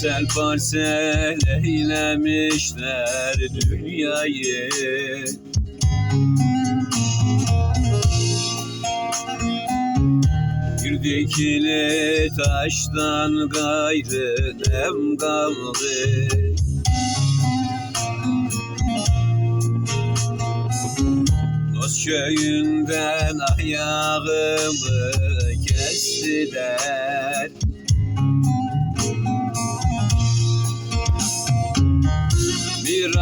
parsel parsel eylemişler dünyayı. Dikili taştan gayrı nem kaldı. Dost köyünden ayağımı kestiler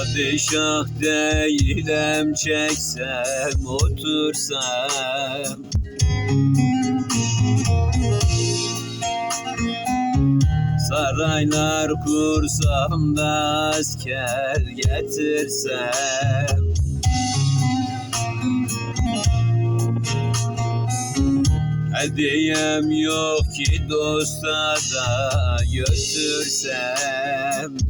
Padişah değilim çeksem otursam. Saraylar kursam da asker getirsem. Hediyem yok ki dosta da götürsem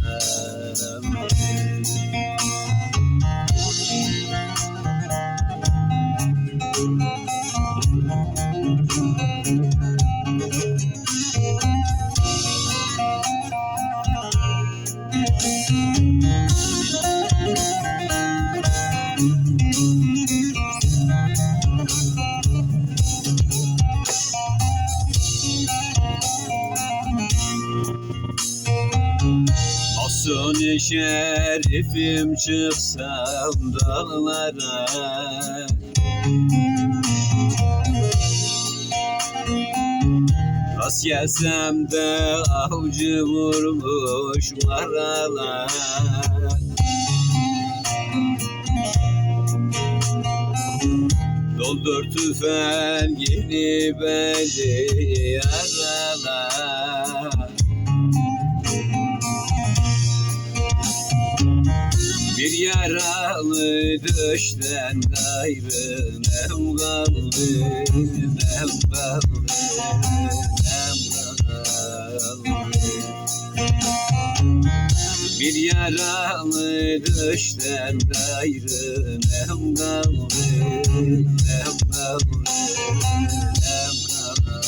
Olsun şerifim çıksam dağlara Rast gelsem de avcı vurmuş maralar. Doldur tüfeğini beni yaralar. Bir yaralı düşten gayrı nem kaldı, nem kaldı, Bir yaralı düşten gayrı nem kaldı, nem kaldı, nem kaldı.